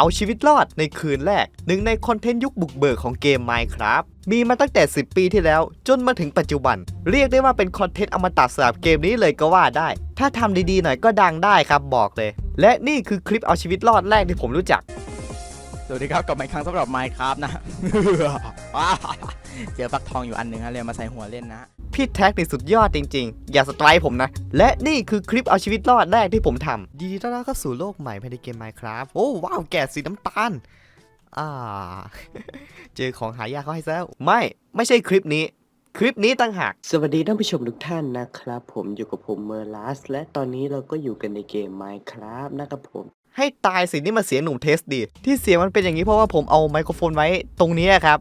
เอาชีวิตรอดในคืนแรก หนึ่งในคอนเทนต์ยุคบุกเบิกของเกม Minecraft มีมาตั้งแต่ 10 ปีที่แล้ว จนมาถึงปัจจุบัน เรียกได้ว่าเป็นคอนเทนต์อมตะสำหรับเกมนี้เลยก็ว่าได้ ถ้าทำดีๆหน่อยก็ดังได้ครับบอกเลย และนี่คือคลิปเอาชีวิตรอดแรกที่ผมรู้จัก สวัสดีครับกลับมาอีกครั้งสำหรับ Minecraft นะ เจอฟักทองอยู่อันหนึ่งฮะเลยมาใส่หัวเล่นนะ พี่แท็กนี่สุดยอดจริง ๆ อย่าสไตรค์ผมนะ และนี่คือคลิปเอาชีวิตรอดแรกที่ผมทำยินดีต้อนรับเข้าสู่โลกใหม่ภายในเกม Minecraft โอ้ว้าวแกะสีน้ำตาล อ่า เจอของหายากเขาให้ซะแล้วไม่ ไม่ใช่คลิปนี้ คลิปนี้ต่างหาก สวัสดีท่านผู้ชมทุกท่านนะครับ ผมอยู่กับผมเมอร์ลัสและตอนนี้เราก็อยู่กันในเกม Minecraft นะครับผม ให้ตายสินี่มาเสียงหนุ่มเทสดี ที่เสียงมันเป็นอย่างนี้เพราะว่าผมเอาไมโครโฟนไว้ตรงนี้ครับ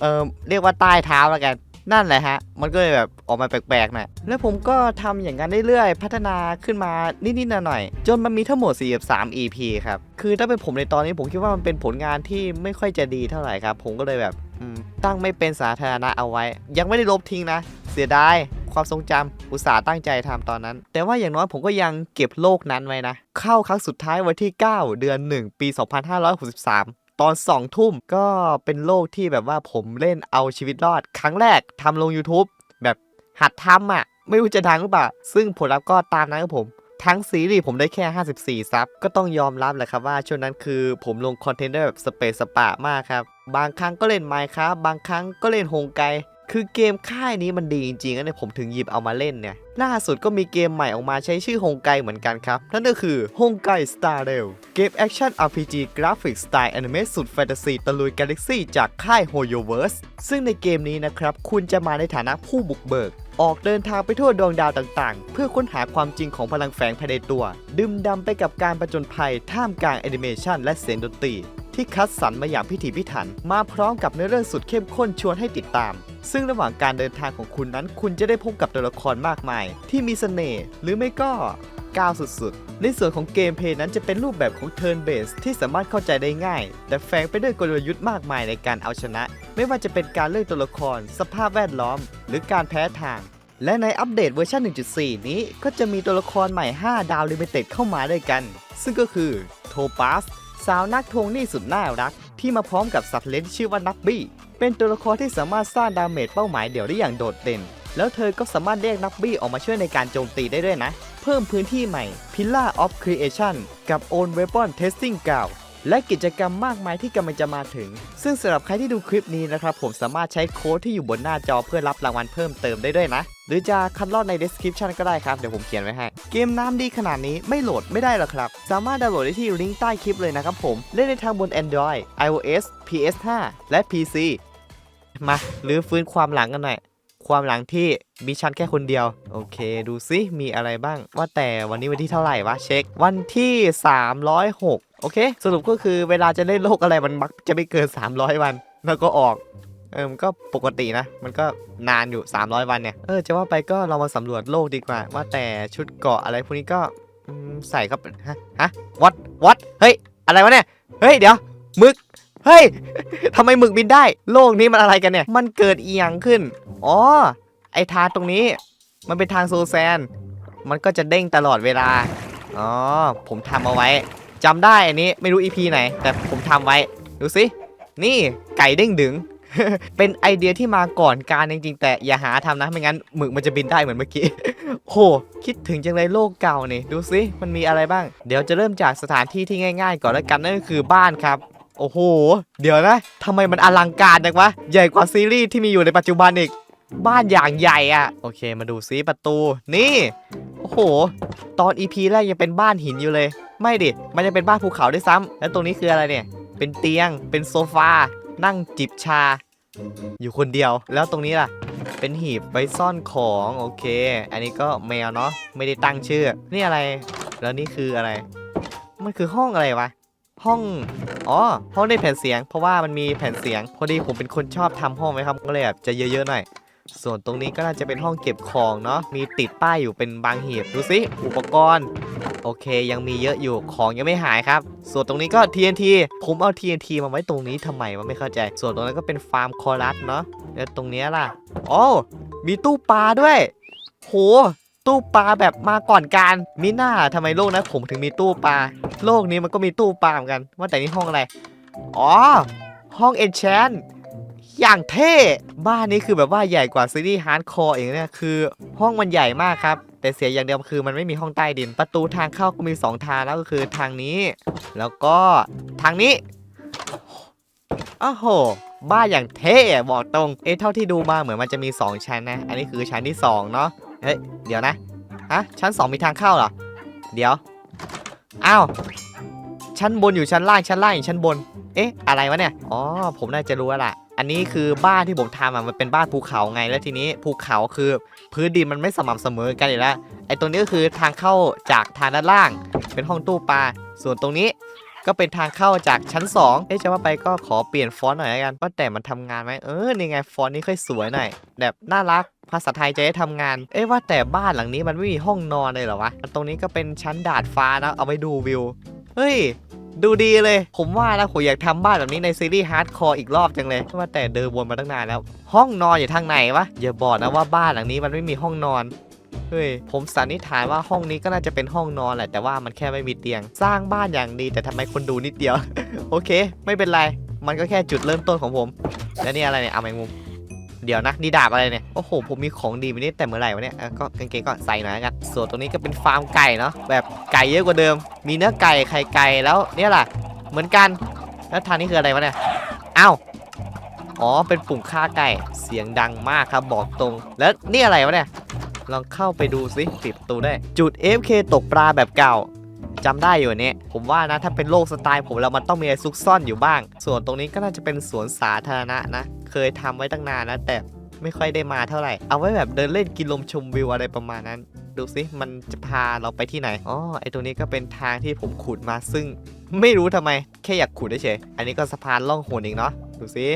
เออเรียกว่าใต้เท้าแล้วกัน นั่นแหละฮะ มันก็เลยแบบออกมาแปลกๆหน่อยแล้วผมก็ทำอย่างนั้นเรื่อยๆ พัฒนาขึ้นมานิดๆหน่อยๆ จนมันมีทั้งหมด 43 EP ครับ คือถ้าเป็นผมในตอนนี้ผมคิดว่ามันเป็นผลงานที่ไม่ค่อยจะดีเท่าไหร่ครับ ผมก็เลยแบบ ตั้งไม่เป็นสาธารณะเอาไว้ ยังไม่ได้ลบทิ้งนะ เสียดายความทรงจำอุตส่าห์ตั้งใจทำตอนนั้น แต่ว่าอย่างน้อยผมก็ยังเก็บโลกนั้นไว้นะ เข้าครั้งสุดท้ายวันที่ 9 เดือน 1 ปี 2563ตอน2ทุ่มก็เป็นโลกที่แบบว่าผมเล่นเอาชีวิตรอด ครั้งแรกทำลง YouTube แบบหัดทำอะ ไม่รู้จะดังหรือเปล่า ซึ่งผลลัพธ์ก็ตามนั้นครับผม ทั้งซีรีส์ผมได้แค่ 54 ซับ ก็ต้องยอมรับแหละครับว่าช่วงนั้นคือผมลงคอนเทนต์ได้แบบสเปซสปะมากครับ บางครั้งก็เล่นไมค์ครับบางครั้งก็เล่นโฮงไกคือเกมค่ายนี้มันดีจริงๆนะเนี่ยผมถึงหยิบเอามาเล่นเนี่ย ล่าสุดก็มีเกมใหม่ออกมาใช้ชื่อฮงไกเหมือนกันครับ นั่นก็คือฮงไกสตาร์เรลเกมแอคชั่น RPG กราฟิกสไตล์แอนิเมะสุดแฟนตาซีตะลุยกาแล็กซี่จากค่าย HoYoverse ซึ่งในเกมนี้นะครับ คุณจะมาในฐานะผู้บุกเบิก ออกเดินทางไปทั่วดวงดาวต่างๆ เพื่อค้นหาความจริงของพลังแฝงภายในตัว ดื่มดำไปกับการประจนภัยท่ามกลางแอนิเมชันและเสียงดนตรี ที่คัดสรรมาอย่างพิถีพิถัน มาพร้อมกับเนื้อเรื่องสุดเข้มข้นชวนให้ติดตาม ซึ่งระหว่างการเดินทางของคุณนั้น คุณจะได้พบกับตัวละครมากมาย ที่มีเสน่ห์หรือไม่ก็ก้าวสุดๆ ในส่วนของเกมเพย์นั้นจะเป็นรูปแบบของ Turn Based ที่สามารถเข้าใจได้ง่าย แต่แฝงไปด้วยกลยุทธ์มากมายในการเอาชนะ ไม่ว่าจะเป็นการเลือกตัวละคร สภาพแวดล้อม หรือการแพ้ทาง และในอัปเดตเวอร์ชัน1.4 นี้ก็จะมีตัวละครใหม่ 5 ดาวลิมิเต็ดเข้ามาด้วยกัน ซึ่งก็คือโทปัส สาวนักทวงหนี้สุดน่ารัก ที่มาพร้อมกับสัตว์เลี้ยงที่ชื่อว่านับบี้ เป็นตัวละครที่สามารถสร้างดาเมจเป้าหมายเดี่ยวได้อย่างโดดเด่น แล้วเธอก็สามารถเรียกนับบี้ออกมาช่วยในการโจมตีได้ด้วยนะ เพิ่มพื้นที่ใหม่ Pillar of Creation กับ Own Weapon Testing Ground และกิจกรรมมากมายที่กำลังจะมาถึง ซึ่งสำหรับใครที่ดูคลิปนี้นะครับ ผมสามารถใช้โค้ดที่อยู่บนหน้าจอเพื่อรับรางวัลเพิ่มเติมได้ด้วยนะ หรือจะคัดลอดใน description ก็ได้ครับ เดี๋ยวผมเขียนไว้ให้ เกมน้ำดีขนาดนี้ไม่โหลดไม่ได้หรอครับ สามารถดาวน์โหลดได้ที่ลิงก์ใต้คลิปเลยนะครับผม เล่นในทางบน Android iOS PS5 และ PC มาหรือฟื้นความหลังกันหน่อย ความหลังที่มีฉันแค่คนเดียว โอเค ดูซิมีอะไรบ้าง ว่าแต่วันนี้วันที่เท่าไหร่วะเช็ค วันที่ 306 โอเค สรุปก็คือเวลาจะเล่นโลกอะไรมันมักจะไม่เกิน 300 วัน แล้วก็ออกเออมันก็ปกตินะ มันก็นานอยู่ 300 วันเนี่ย เออ จะว่าไปก็เรามาสำรวจโลกดีกว่า ว่าแต่ชุดเกาะอะไรพวกนี้ก็ใส่เข้าไปฮะฮะวัดวัดเฮ้ย อะไรวะเนี่ย เฮ้ย เดี๋ยว มึก เฮ้ยทำไมหมึกบินได้ โลกนี้มันอะไรกันเนี่ย มันเกิดเอียงขึ้น อ๋อ ไอ้ทางตรงนี้ มันเป็นทางโซแซน มันก็จะเด้งตลอดเวลา อ๋อ ผมทำเอาไว้จำได้อันนี้ไม่รู้ EP ไหน แต่ผมทำไว้ ดูสิ นี่ไก่เด้งดึง เป็นไอเดียที่มาก่อนการจริงๆ แต่อย่าหาทำนะ ไม่งั้นหมึกมันจะบินได้เหมือนเมื่อกี้ โห คิดถึงจังเลยโลกเก่านี่ ดูสิ มันมีอะไรบ้าง เดี๋ยวจะเริ่มจากสถานที่ที่ง่าย ๆ ก่อนแล้วกันนั่นก็คือบ้านครับ โอ้โห เดี๋ยวนะทำไมมันอลังการจังวะ ใหญ่กว่าซีรีส์ที่มีอยู่ในปัจจุบันอีก บ้านอย่างใหญ่อะโอเค มาดูซิประตู นี่ โอ้โห ตอน EP แรกยังเป็นบ้านหินอยู่เลย ไม่ดิ มันยังเป็นบ้านภูเขาด้วยซ้ำแล้วตรงนี้คืออะไรเนี่ย เป็นเตียง เป็นโซฟา นั่งจิบชา อยู่คนเดียว แล้วตรงนี้ล่ะ เป็นหีบไว้ซ่อนของ โอเค อันนี้ก็แมวเนาะ ไม่ได้ตั้งชื่อ นี่อะไร แล้วนี่คืออะไร มันคือห้องอะไรวะ ห้อง อ๋อ ห้องได้แผ่นเสียง เพราะว่ามันมีแผ่นเสียง พอดีผมเป็นคนชอบทำห้องไว้ครับ ก็เลยแบบจะเยอะๆหน่อย ส่วนตรงนี้ก็น่าจะเป็นห้องเก็บของเนาะ มีติดป้ายอยู่เป็นบางหีบ ดูสิ อุปกรณ์ โอเค ยังมีเยอะอยู่ ของยังไม่หายครับ ส่วนตรงนี้ก็ TNT ผมเอา TNT มาไว้ตรงนี้ทำไมวะไม่เข้าใจ ส่วนตรงนั้นก็เป็นฟาร์มคอรัสเนาะ แล้วตรงนี้ล่ะ อ๋อ มีตู้ปลาด้วย โห ตู้ปลาแบบมาก่อนการมีหน้าทำไมโลกนะผมถึงมีตู้ปลาโลกนี้มันก็มีตู้ปลาเหมือนกัน ว่าแต่นี่ห้องอะไร อ๋อ ห้องเอนชนอย่างเท่ บ้านนี้คือแบบว่าใหญ่กว่าซีรีส์ฮาร์ดคอร์เองเนี่ยคือ ห้องมันใหญ่มากครับ แต่เสียอย่างเดียวคือมันไม่มีห้องใต้ดิน ประตูทางเข้าก็มี 2 ทางแล้วก็คือทางนี้ แล้วก็ทางนี้อ้าวโหบ้านอย่างเท่บอกตรง เอ๊ะเท่าที่ดูมาเหมือนมันจะมี 2 ชั้นนะ อันนี้คือชั้นที่ 2 เนาะ เฮ้ย เดี๋ยวนะ ฮะ ชั้น2มีทางเข้าเหรอ เดี๋ยว อ้าว ชั้นบนอยู่ชั้นล่าง ชั้นล่างอยู่ชั้นบน เอ๊ะ อะไรวะเนี่ย อ๋อ ผมน่าจะรู้แล้วล่ะ อันนี้คือบ้านที่ผมทำอะ มันเป็นบ้านภูเขาไง แล้วทีนี้ภูเขาคือพื้นดินมันไม่สม่ำเสมอกันอยู่แล้ว ไอ้ตรงนี้ก็คือทางเข้าจากทางด้านล่าง เป็นห้องตู้ปลา ส่วนตรงนี้ ก็เป็นทางเข้าจากชั้น 2 เอ๊ะจะว่าไปก็ขอเปลี่ยนฟอนต์หน่อยแล้วกันว่าแต่มันทำงานไหมเออนี่ไงฟอนต์นี้ค่อยสวยหน่อยแบบน่ารักภาษาไทยจะได้ทำงาน เอ๊ะว่าแต่บ้านหลังนี้มันไม่มีห้องนอนเลยเหรอวะ ตรงนี้ก็เป็นชั้นดาดฟ้านะ เอาไปดูวิว เฮ้ย ดูดีเลย ผมว่านะผมอยากทำบ้านแบบนี้ในซีรีส์ฮาร์ดคอร์อีกรอบจังเลยว่าแต่เดินวนมาตั้งนานแล้ว ห้องนอนอยู่ทางไหนวะ อย่าบอกนะว่าบ้านหลังนี้มันไม่มีห้องนอน เฮ้ยผมสันนิษฐานว่าห้องนี้ก็น่าจะเป็นห้องนอนแหละแต่ว่ามันแค่ไม่มีเตียง สร้างบ้านอย่างดีแต่ทำไมคนดูนิดเดียว โอเค ไม่เป็นไรมันก็แค่จุดเริ่มต้นของผมแล้วนี่อะไรเนี่ยเอาแมงมุมเดี๋ยวนะนี่ดาบอะไรเนี่ย โอ้โห ผมมีของดีไปนี่แต่เมื่อไหร่วะเนี่ยก็กางเกงก็ใส่หน่อยกันส่วนตรงนี้ก็เป็นฟาร์มไก่เนาะแบบไก่เยอะกว่าเดิม มีเนื้อไก่ไข่ไก่แล้วเนี่ยล่ะเหมือนกันแล้วทางนี้คืออะไรวะเนี่ยอ้าวอ๋อเป็นปุ่มฆ่าไก่เสียงดังมากครับบอกตรง แล้วนี่อะไรวะเนี่ย ลองเข้าไปดูสิปิดประตูได้ จุด FK ตกปลาแบบเก่าจำได้อยู่อันนี้ผมว่านะถ้าเป็นโลกสไตล์ผมแล้วมันต้องมีอะไรซุกซ่อนอยู่บ้าง ส่วนตรงนี้ก็น่าจะเป็นสวนสาธารณะนะ เคยทำไว้ตั้งนานนะ แต่ไม่ค่อยได้มาเท่าไหร่ เอาไว้แบบเดินเล่นกินลมชมวิวอะไรประมาณนั้น ดูสิมันจะพาเราไปที่ไหน อ๋อ ไอตรงนี้ก็เป็นทางที่ผมขุดมาซึ่ง ไม่รู้ทำไม แค่อยากขุดเฉยอันนี้ก็สะพานล่องหนอีกเนาะ ดูสิ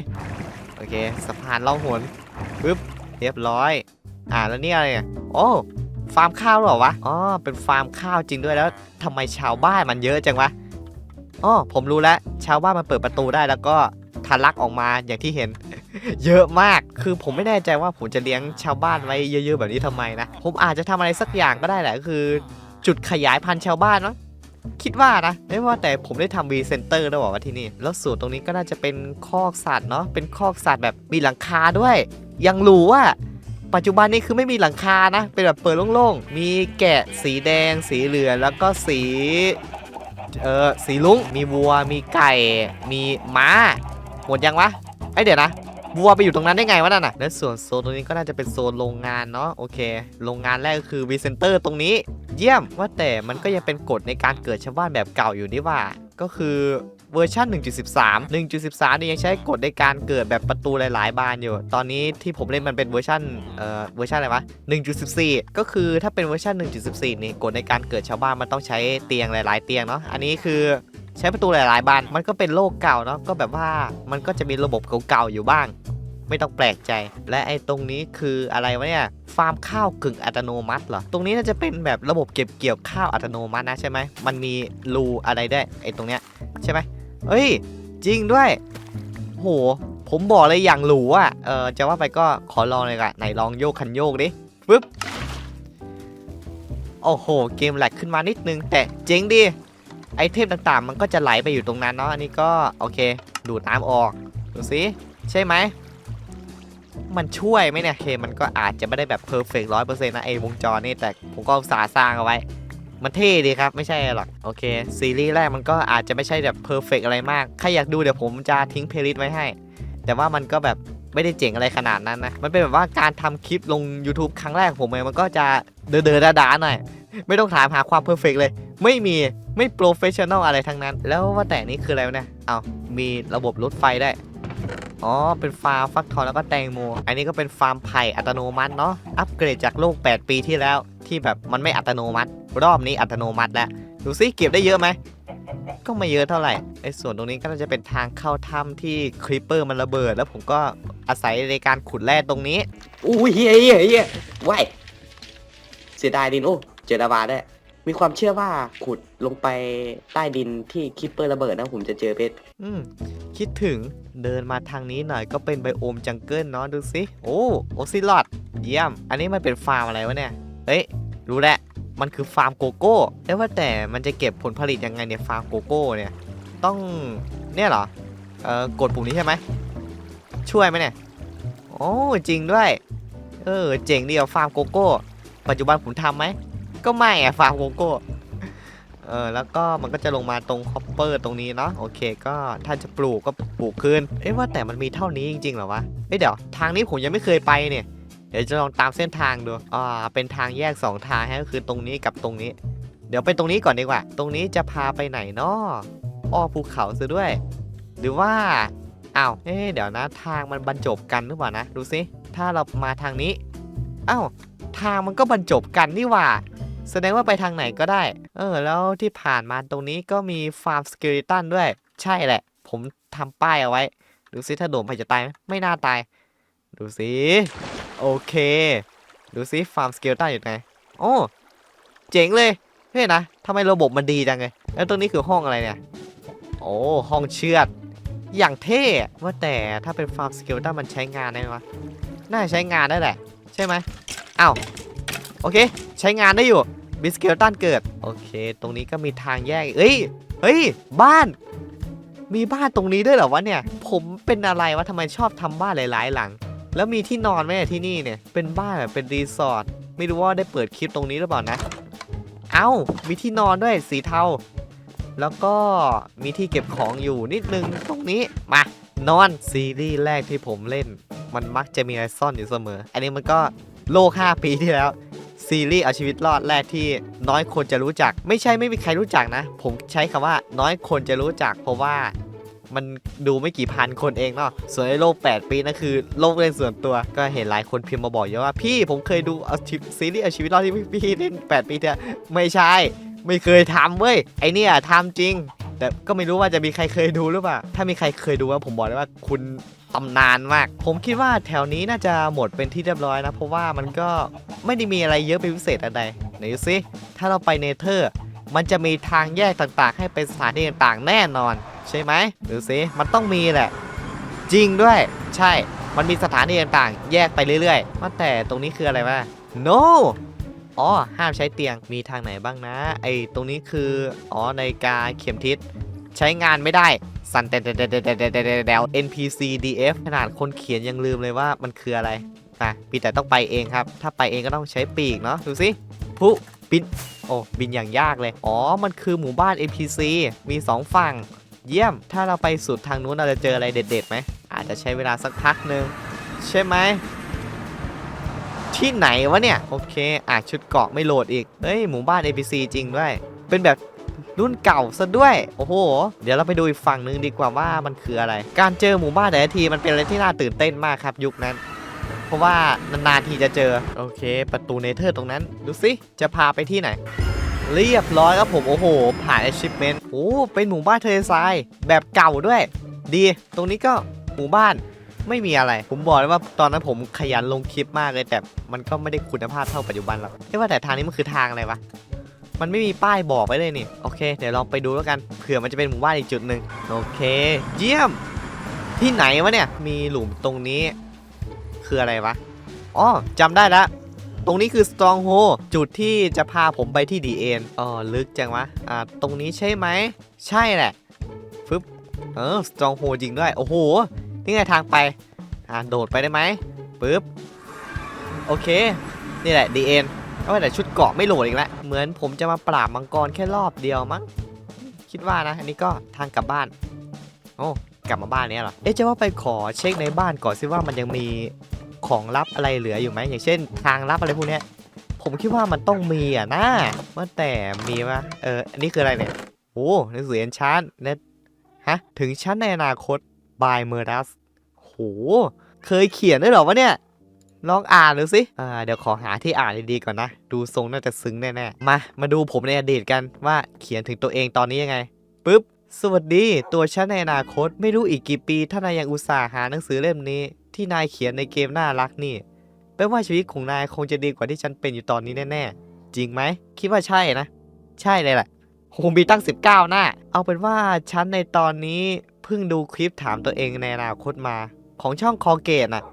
โอเค สะพานล่องหนปึ๊บ เรียบร้อย อ่าแล้วนี่อะไรเนี่ยโอ้ฟาร์มข้าวหรอวะอ๋อเป็นฟาร์มข้าวจริงด้วยแล้วทำไมชาวบ้านมันเยอะจังวะอ๋อผมรู้แล้วชาวบ้านมันเปิดประตูได้แล้วก็ทะลักออกมาอย่างที่เห็น เยอะมากคือผมไม่แน่ใจว่าผมจะเลี้ยงชาวบ้านไว้เยอะๆแบบนี้ทำไมนะผมอาจจะทำอะไรสักอย่างก็ได้แหละคือ จุดขยายพันธุ์ชาวบ้านมั้งคิดว่านะไม่ว่าแต่ผมได้ทำวีเซนเตอร์ด้วยว่าที่นี่ แล้วส่วนตรงนี้ก็น่าจะเป็นคอกสัตว์เนาะเป็นคอกสัตว์แบบมีหลังคาด้วย ยังรู้ว่า ปัจจุบันนี้คือไม่มีหลังคานะ เป็นแบบเปิดโล่งๆ มีแกะสีแดง สีเหลืองแล้วก็สี เออสีลุงมีวัว มีไก่ มีม้า หมดยังวะไอยเดี๋ยวนะวัวไปอยู่ตรงนั้นได้ไงวะนั่นน่ะและส่วนโซนตรงนี้ก็น่าจะเป็นโซนโรงงานเนาะโอเค โรงงานแรกก็คือวีเซนเตอร์ตรงนี้ เยี่ยมว่าแต่มันก็ยังเป็นกฎในการเกิดชาวบ้านแบบเก่าอยู่นี่ว่า ก็คือ เวอร์ชัน1.13 1.13นี่ยังใช้กฎในการเกิดแบบประตูหลาย ๆ บานอยู่ ตอนนี้ที่ผมเล่นมันเป็นเวอร์ชันเอ่อเวอร์ชันอะไรวะ1.14 ก็คือถ้าเป็นเวอร์ชัน1.14 นี่กฎในการเกิดชาวบ้านมันต้องใช้เตียงหลาย ๆ เตียงเนาะ อันนี้คือใช้ประตูหลาย ๆ บาน มันก็เป็นโลกเก่าเนาะ ก็แบบว่ามันก็จะมีระบบเก่า ๆ อยู่บ้างไม่ต้องแปลกใจ และไอ้ตรงนี้คืออะไรวะเนี่ย ฟาร์มข้าวกึ่งอัตโนมัติเหรอ ตรงนี้น่าจะเป็นแบบระบบเก็บเกี่ยวข้าวอัตโนมัตินะใช่ไหม มันมีรูอะไรได้ไอ้ตรงเนี้ยใช่ไหม เอ้ย จริงด้วยโหผมบอกเลยอย่างหรูอะเออจะว่าไปก็ขอลองเลยละไหนลองโยกคันโยกดิปึ๊บโอ้โห เกมแหลกขึ้นมานิดนึง แต่เจ๋งดี ไอเทมต่างๆ มันก็จะไหลไปอยู่ตรงนั้นเนาะอันนี้ก็โอเค ดูดน้ำออก ดูสิ ใช่ไหม มันช่วยไหมเนี่ยเคมันก็อาจจะไม่ได้แบบเพอร์เฟกต์ร้อยเปอร์เซ็นต์นะไอวงจรนี่แต่ผมก็สาสร้างเอาไว้ มันเท่ดีครับ ไม่ใช่หรอก โอเค ซีรีส์แรกมันก็อาจจะไม่ใช่แบบเพอร์เฟกอะไรมาก ใครอยากดูเดี๋ยวผมจะทิ้งเพลย์ลิสต์ไว้ให้ แต่ว่ามันก็แบบไม่ได้เจ๋งอะไรขนาดนั้นนะ มันเป็นแบบว่าการทำคลิปลง YouTube ครั้งแรกผมเองมันก็จะเดอเดอดาๆหน่อย ไม่ต้องถามหาความเพอร์เฟกเลย ไม่มีไม่โปรเฟชชั่นอลอะไรทั้งนั้น แล้วว่าแต่นี่คืออะไรวะเนี่ยเอามีระบบรถไฟได้อ๋อ เป็นฟาร์มฟักทองแล้วก็แตงโม อันนี้ก็เป็นฟาร์มไผ่อัตโนมัติเนาะ อัปเกรดจากโลก 8 ปีที่แล้วที่แบบมันไม่อัตโนมัติ รอบนี้อัตโนมัติแล้วดูซิเก็บได้เยอะไหมก็ไม่เยอะเท่าไหร่ไอ้ส่วนตรงนี้ก็น่าจะเป็นทางเข้าถ้ำที่คริปเปอร์มันระเบิด แล้วผมก็อาศัยในการขุดแร่ตรงนี้อู้เฮียเฮียเฮียว้ายเสียดายดินโอ้เจอระบาได้ มีความเชื่อว่าขุดลงไปใต้ดินที่คิปเปอร์ระเบิดนะผมจะเจอเพชรอืมคิดถึงเดินมาทางนี้หน่อยก็เป็นไบโอมจังเกิลเนาะดูสิโอ้โอซิลอดเยี่ยม อันนี้มันเป็นฟาร์มอะไรวะเนี่ยเอ้ยรู้แล้ว มันคือฟาร์มโกโก้แต่ว่าแต่มันจะเก็บผลผลิตยังไงเนี่ยฟาร์มโกโก้เนี่ย ต้องเนี่ยเหรอ เอ่อกดปุ่มนี้ใช่ไหม ช่วยไหมเนี่ย โอ้จริงด้วย เออเจ๋งดีอะฟาร์มโกโก้ ปัจจุบันผมทำไหม ก็ไม่อะฟาร์มโกโก้ เออแล้วก็มันก็จะลงมาตรงคอปเปอร์ตรงนี้เนาะ โอเคก็ถ้าจะปลูกก็ปลูกคืนเอ๊ะว่าแต่มันมีเท่านี้จริงๆเหรอวะ เอ้ยเดี๋ยวทางนี้ผมยังไม่เคยไปเนี่ย ดี๋ยวจะลองตามเส้นทางดู อ่า เป็นทางแยกสองทางฮะก็คือตรงนี้กับตรงนี้ เดี๋ยวไปตรงนี้ก่อนดีกว่า ตรงนี้จะพาไปไหนเนาะอ้อภูเขาซะด้วย หรือว่าอ้าวเอ๊เดี๋ยวนะ ทางมันบรรจบกันหรือเปล่านะ ดูสิ ถ้าเรามาทางนี้อ้าวทางมันก็บรรจบกันนี่หว่า แสดงว่าไปทางไหนก็ได้ เออ แล้วที่ผ่านมาตรงนี้ก็มีฟาร์มสเกลิตันด้วย ใช่แหละ ผมทำป้ายเอาไว้ ดูซิถ้าโดนไปจะตายไหมไม่น่าตาย ดูสิ โอเค ดูซิฟาร์มสเกลตันอยู่ไหนโอ้เจ๋งเลยเฮ้ยนะทำไมระบบมันดีจังเลยแล้วตรงนี้คือห้องอะไรเนี่ย โอ้ห้องเชือด อย่างเท่ว่าแต่ถ้าเป็นฟาร์มสเกลตันมันใช้งานได้ไหมวะน่าใช้งานได้แหละ ใช่ไหมอ้าวโอเค ใช้งานได้อยู่บิสเกลตันเกิด โอเค ตรงนี้ก็มีทางแยกเอ้ยเฮ้ย บ้าน มีบ้านตรงนี้ด้วยเหรอวะเนี่ย ผมเป็นอะไรวะทำไมชอบทำบ้านหลาย ๆ หลัง แล้วมีที่นอนไหมที่นี่เนี่ย เป็นบ้านแบบเป็นรีสอร์ท ไม่รู้ว่าได้เปิดคลิปตรงนี้หรือเปล่านะ เอ้า มีที่นอนด้วยสีเทา แล้วก็มีที่เก็บของอยู่นิดนึงตรงนี้ มานอนซีรีส์แรกที่ผมเล่น มันมักจะมีอะไรซ่อนอยู่เสมอ อันนี้มันก็โลก 5 ปีที่แล้วซีรีส์เอาชีวิตรอดแรกที่น้อยคนจะรู้จัก ไม่ใช่ไม่มีใครรู้จักนะ ผมใช้คำว่าน้อยคนจะรู้จัก เพราะว่า มันดูไม่กี่พันคนเองเนาะส่วนในโลก8ปีนั่นคือโลกเล่นส่วนตัวก็เห็นหลายคนพิมพ์มาบอกเยอะว่าพี่ผมเคยดูเอาซีรีส์เอาชีวิตรอดที่พี่เล่น8 ปีเถอะไม่ใช่ไม่เคยทำเว้ยไอเนี่ยทำจริง แต่ก็ไม่รู้ว่าจะมีใครเคยดูหรือเปล่าถ้ามีใครเคยดูว่าผมบอกเลยว่าคุณตำนานมาก ผมคิดว่าแถวนี้น่าจะหมดเป็นที่เรียบร้อยนะ เพราะว่ามันก็ไม่ได้มีอะไรเยอะเป็นพิเศษอะไรไหนดูสิถ้าเราไปเนเธอร์ มันจะมีทางแยกต่างๆ ให้เป็นสถานที่ต่างๆ แน่นอน ใช่ไหมดูสิมันต้องมีแหละ จริงด้วย ใช่ มันมีสถานที่ต่างๆ แยกไปเรื่อยๆว่าแต่ตรงนี้คืออะไรวะ no อ๋อ ห้ามใช้เตียง มีทางไหนบ้างนะ ไอตรงนี้คือ อ๋อในกาเข็มทิศ ใช้งานไม่ได้ สั่นแต่แต่แต่แต่แต่แต่ NPC DF ขนาดคนเขียนยังลืมเลยว่ามันคืออะไรอะปีแต่ต้องไปเองครับ ถ้าไปเองก็ต้องใช้ปีกเนาะ ดูสิผู้ บิน โอ้บินอย่างยากเลย อ๋อ มันคือหมู่บ้าน NPC มี 2 ฝั่ง เยี่ยม ถ้าเราไปสุดทางนู้นเราจะเจออะไรเด็ดๆไหม อาจจะใช้เวลาสักพักหนึ่งใช่ไหม ที่ไหนวะเนี่ย โอเคอะชุดเกาะไม่โหลดอีก เฮ้ย หมู่บ้าน NPC จริงด้วย เป็นแบบรุ่นเก่าซะด้วย โอ้โห เดี๋ยวเราไปดูอีกฝั่งหนึ่งดีกว่าว่ามันคืออะไร การเจอหมู่บ้านแต่ละทีมันเป็นอะไรที่น่าตื่นเต้นมากครับยุคนั้น เพราะว่านานๆทีจะเจอ โอเค ประตูเนเธอร์ตรงนั้น ดูสิ จะพาไปที่ไหน เรียบร้อยครับผม โอ้โห ผ่าน achievement โอ้ เป็นหมู่บ้านเทเลทรายแบบเก่าด้วย ดี ตรงนี้ก็หมู่บ้านไม่มีอะไร ผมบอกเลยว่าตอนนั้นผมขยันลงคลิปมากเลยแต่มันก็ไม่ได้คุณภาพเท่าปัจจุบันหรอกเอ้ว่าแต่ทางนี้มันคือทางอะไรวะ มันไม่มีป้ายบอกไว้เลยนี่ โอเค เดี๋ยวลองไปดูแล้วกัน เผื่อมันจะเป็นหมู่บ้านอีกจุดหนึ่งโอเค เยี่ยม ที่ไหนวะเนี่ย มีหลุมตรงนี้ คืออะไรวะอ๋อจำได้ละ ตรงนี้คือ Stronghold จุดที่จะพาผมไปที่ดีเอ็นอ๋อลึกจังวะอ่าตรงนี้ใช่ไหม ใช่แหละฟึบเออ Stronghold จริงด้วย โอ้โห นี่ไงทางไป อ่าโดดไปได้ไหมปึ๊บ โอเค นี่แหละดีเอ็นก็แต่ชุดเกราะไม่โหลดอีกแล้ว เหมือนผมจะมาปราบมังกรแค่รอบเดียวมั้ง คิดว่านะ อันนี้ก็ทางกลับบ้าน โอ้ กลับมาบ้านเนี้ยเหรอ เอ๊ะ จะว่าไปขอเช็คในบ้านก่อนสิว่ามันยังมี ของลับอะไรเหลืออยู่ไหมอย่างเช่น ทางลับอะไรพวกเนี้ยผมคิดว่ามันต้องมีอะนะว่าแต่มีปะเอออันนี้คืออะไรเนี่ยโอ้หนังสือเอ็นชานเน็ตฮะถึงชั้นในอนาคต by m e r d a s โหเคยเขียนด้วยหรอวะเนี่ยลองอ่านดูสิอ่าเดี๋ยวขอหาที่อ่านดีๆก่อนนะ ดูทรงน่าจะซึ้งแน่ๆ มา มาดูผมในอดีตกันว่าเขียนถึงตัวเองตอนนี้ยังไงปึ๊บ สวัสดี ตัวฉันในอนาคต ไม่รู้อีกกี่ปี ถ้านายยังอุตส่าห์หาหนังสือเล่มนี้ ที่นายเขียนในเกมน่ารักนี่แปลว่าชีวิตของนายคงจะดีกว่าที่ฉันเป็นอยู่ตอนนี้แน่ๆ จริงไหม คิดว่าใช่นะ ใช่เลยแหละคงมีตั้ง 19 หน้า เอาเป็นว่าฉันในตอนนี้เพิ่งดูคลิปถามตัวเองในอนาคตมา ของช่องคอเกตน่ะ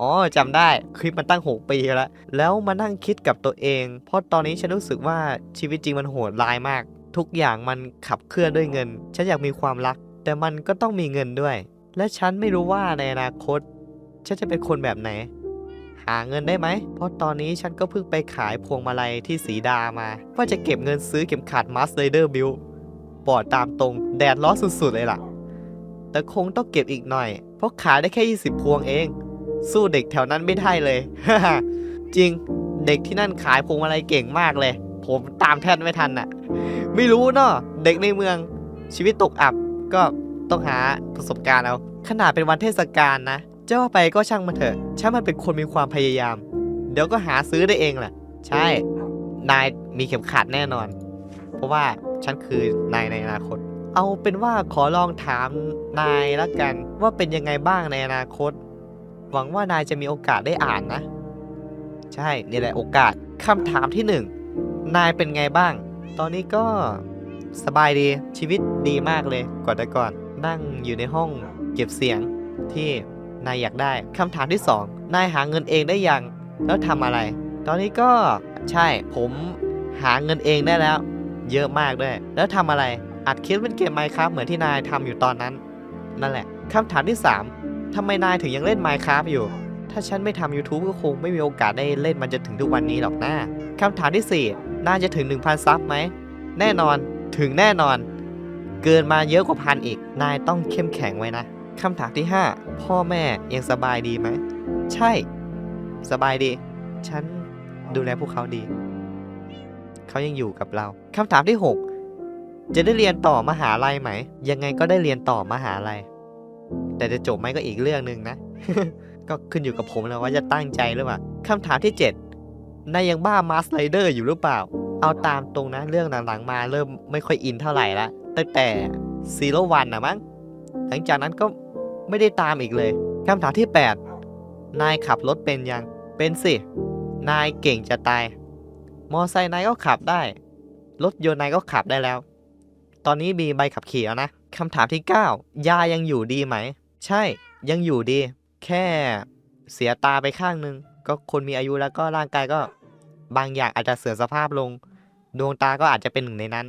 อ๋อจำได้คลิปมันตั้ง 6 ปีแล้ว แล้วมานั่งคิดกับตัวเอง เพราะตอนนี้ฉันรู้สึกว่าชีวิตจริงมันโหดร้ายมาก ทุกอย่างมันขับเคลื่อนด้วยเงิน ฉันอยากมีความรัก แต่มันก็ต้องมีเงินด้วย และฉันไม่รู้ว่าในอนาคต ฉันจะเป็นคนแบบไหน หาเงินได้ไหม เพราะตอนนี้ฉันก็เพิ่งไปขายพวงมาลัยที่สีดามา ว่าจะเก็บเงินซื้อเข็มขัดมัสเลเดอร์บิลปอดตามตรงแดดร้อนสุดๆเลยล่ะ แต่คงต้องเก็บอีกหน่อย เพราะขายได้แค่ 20 พวงเอง สู้เด็กแถวนั้นไม่ได้เลย จริงเด็กที่นั่นขายพวงมาลัยเก่งมากเลย ผมตามแทนไม่ทันน่ะ ไม่รู้เนาะเด็กในเมืองชีวิตตกอับก็ต้องหาประสบการณ์เอา ขนาดเป็นวันเทศกาลนะ จะว่าไปก็ช่างมันเถอะฉันมันเป็นคนมีความพยายาม เดี๋ยวก็หาซื้อได้เองแหละ ใช่ นายมีเข็มขัดแน่นอน เพราะว่าฉันคือนายในอนาคต เอาเป็นว่าขอลองถามนายละกัน ว่าเป็นยังไงบ้างในอนาคต หวังว่านายจะมีโอกาสได้อ่านนะ ใช่ นี่แหละโอกาสคำถามที่หนึ่งนายเป็นไงบ้าง ตอนนี้ก็สบายดีชีวิตดีมากเลยกว่าแต่ก่อน นั่งอยู่ในห้องเก็บเสียงที่ นายอยากได้คำถามที่สองนายหาเงินเองได้ยัง แล้วทำอะไร ตอนนี้ก็ใช่ผมหาเงินเองได้แล้ว เยอะมากด้วย แล้วทำอะไร อัดคลิปเป็นเกมไมครับเหมือนที่นายทำอยู่ตอนนั้น นั่นแหละคำถามที่ 3ทำไมนายถึงยังเล่น Minecraft อยู่ ถ้าฉันไม่ทำ YouTube ก็คงไม่มีโอกาสได้เล่นมันจนถึงทุกวันนี้หรอกนะคำถามที่ 4นายจะถึง 1,000 ซับไหม แน่นอน ถึงแน่นอน เกินมาเยอะกว่าพันอีก นายต้องเข้มแข็งไว้นะ คำถามที่ 5 พ่อแม่ยังสบายดีไหม ใช่ สบายดี ฉันดูแลพวกเขาดี เขายังอยู่กับเราคำถามที่ 6 จะได้เรียนต่อมหาลัยไหม ยังไงก็ได้เรียนต่อมหาลัย แต่จะจบไหมก็อีกเรื่องหนึ่งนะ ก็ขึ้นอยู่กับผมแล้วว่าจะตั้งใจหรือเปล่าคำถามที่ 7นายยังบ้ามาสไลเดอร์อยู่หรือเปล่า เอาตามตรงนะเรื่องหลังๆมาเริ่มไม่ค่อยอินเท่าไหร่ละตั้งแต่ซีโรวันนะมั้งหลังจากนั้นก็ ไม่ได้ตามอีกเลยคำถามที่ 8 นายขับรถเป็นยัง เป็นสิ นายเก่งจะตาย มอไซค์นายก็ขับได้ รถยนต์นายก็ขับได้แล้ว ตอนนี้มีใบขับขี่แล้วนะคำถามที่ 9 ยายังอยู่ดีไหม ใช่ ยังอยู่ดี แค่เสียตาไปข้างหนึ่งก็คนมีอายุแล้วก็ร่างกายก็บางอย่างอาจจะเสื่อมสภาพลง ดวงตาก็อาจจะเป็นหนึ่งในนั้น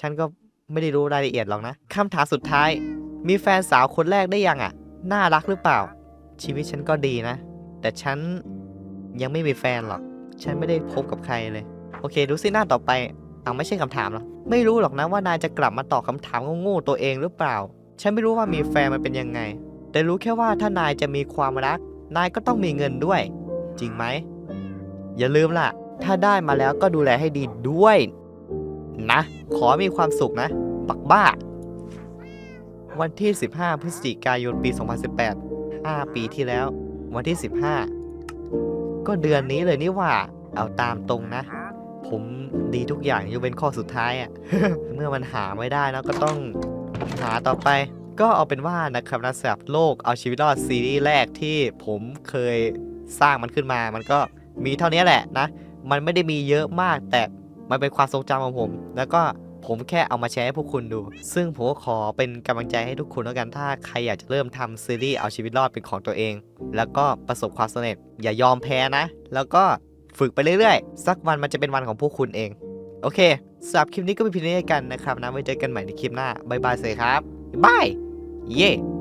ฉันก็ไม่ได้รู้รายละเอียดหรอกนะคำถามสุดท้าย มีแฟนสาวคนแรกได้ยังอะ น่ารักหรือเปล่า ชีวิตฉันก็ดีนะ แต่ฉันยังไม่มีแฟนหรอก ฉันไม่ได้พบกับใครเลย โอเค ดูสิหน้าต่อไปเอาไม่ใช่คำถามหรอกไม่รู้หรอกนะว่านายจะกลับมาตอบคำถามโง่ๆตัวเองหรือเปล่า ฉันไม่รู้ว่ามีแฟนมันเป็นยังไง แต่รู้แค่ว่าถ้านายจะมีความรัก นายก็ต้องมีเงินด้วย จริงไหม อย่าลืมล่ะ ถ้าได้มาแล้วก็ดูแลให้ดีด้วย นะ ขอมีความสุขนะปักบ้า วันที่ 15 พฤศจิกายนปี 2018 5 ปีที่แล้ว วันที่ 15 ก็เดือนนี้เลยนี่ว่า เอาตามตรงนะ ผมดีทุกอย่างยกเว้นข้อสุดท้ายอะ่ะ เมื่อมันหาไม่ได้แล้วก็ต้องหาต่อไป ก็เอาเป็นว่านะครับนะสำหรับโลกเอาชีวิตรอดซีรีส์แรกที่ผมเคยสร้างมันขึ้นมา มันก็มีเท่านี้แหละนะ มันไม่ได้มีเยอะมากแต่มันเป็นความทรงจำของผม แล้วก็ ผมแค่เอามาแชร์ให้พวกคุณดู ซึ่งผมก็ขอเป็นกำลังใจให้ทุกคนแล้วกันถ้าใครอยากจะเริ่มทำซีรีส์เอาชีวิตรอดเป็นของตัวเอง แล้วก็ประสบความสำเร็จอย่ายอมแพ้นะ แล้วก็ฝึกไปเรื่อยๆ สักวันมันจะเป็นวันของพวกคุณเอง โอเคสำหรับคลิปนี้ก็เป็นเพียงเท่านี้กันนะครับนะไว้เจอกันใหม่ในคลิปหน้าบายบายสวัสดีครับบายบายเย่